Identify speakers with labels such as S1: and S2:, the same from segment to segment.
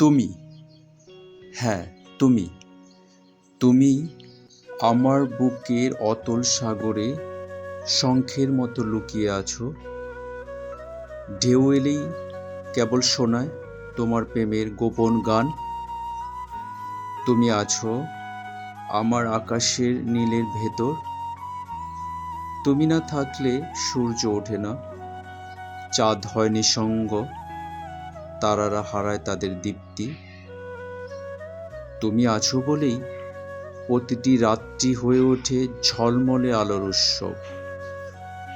S1: তুমি। হ্যাঁ তুমি। তুমি আমার বুকের অতল সাগরে শঙ্খের মতো লুকিয়ে আছো। ঢেউ এলেই কেবল শোনায় তোমার প্রেমের গোপন গান। তুমি আছো আমার আকাশের নীলের ভেতর। তুমি না থাকলে সূর্য ওঠে না। চাঁদ হয় নিসঙ্গ। তারারা হারায় তাদের দীপ্তি। তুমি আছো বলেই প্রতিটি রাত্রি হয়ে ওঠে ঝলমলে আলোর উৎসব।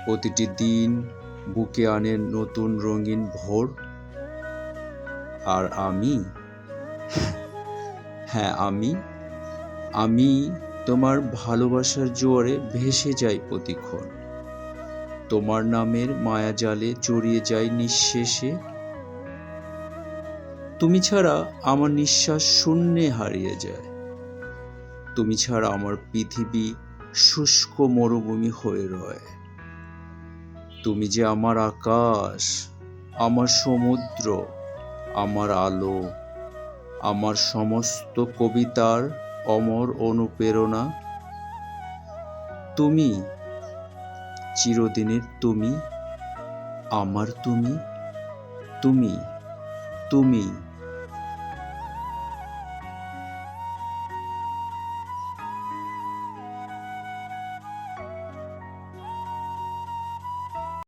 S1: প্রতিটি দিন বুকে আনে নতুন রঙিন ভোর। আর আমি? হ্যাঁ আমি? আমি তোমার ভালোবাসার জোয়ারে ভেসে যাই প্রতিক্ষণ। তোমার নামের মায়াজালে জড়িয়ে যাই নিঃশেষে। তুমি ছাড়া আমার নিঃশ্বাস শূন্যে হারিয়ে যায়। তুমি ছাড়া আমার পৃথিবী শুষ্ক মরুভূমি হয়ে রয়। তুমি যে আমার আকাশ, আমার সমুদ্র, আমার আলো, আমার সমস্ত কবিতার অমর অনুপ্রেরণা। তুমি চিরদিনের তুমি, আমার তুমি তুমি তুমি